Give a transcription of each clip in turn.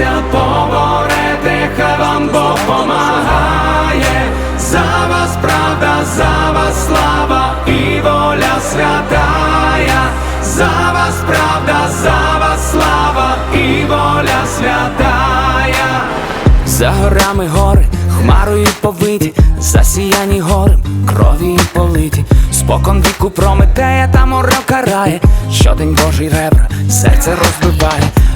Борітеся, поборете, хай вам Бог помагає. За вас правда, за вас слава і воля святая. За вас правда, за вас слава і воля святая. За горами гори, хмарою повиті, засіяні горем, крові политі, спокон віку прометея та море карає, щодень Божий ребра, серце розбиває,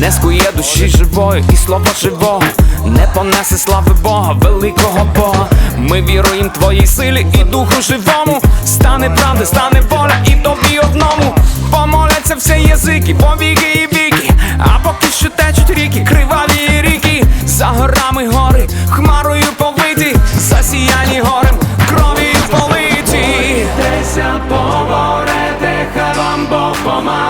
Не скує душі живої і слова живого, не понесе слави Бога, великого Бога. Ми віруємо твоїй силі і духу живому. Стане правда, стане воля і тобі одному. Помоляться всі язики, повіки і віки, а поки що течуть ріки, криваві ріки, за горами гори, хмарою повиті, засіяні горем, кров'ю политі. Теся поборете, хай вам Бог помагає.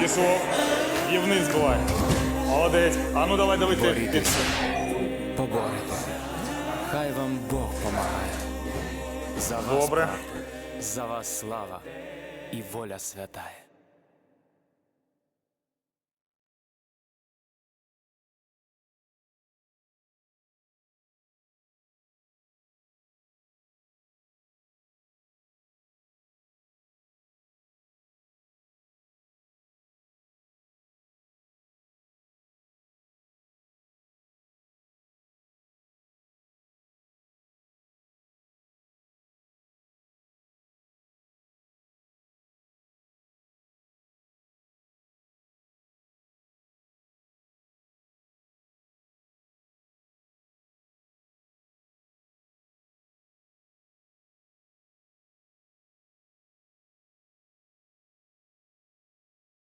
Пішов. І вниз буває. Молодець. А ну давай давити. Борітеся, поборете, хай вам Бог помагає. За вас Добре. правда, за вас слава і воля святая.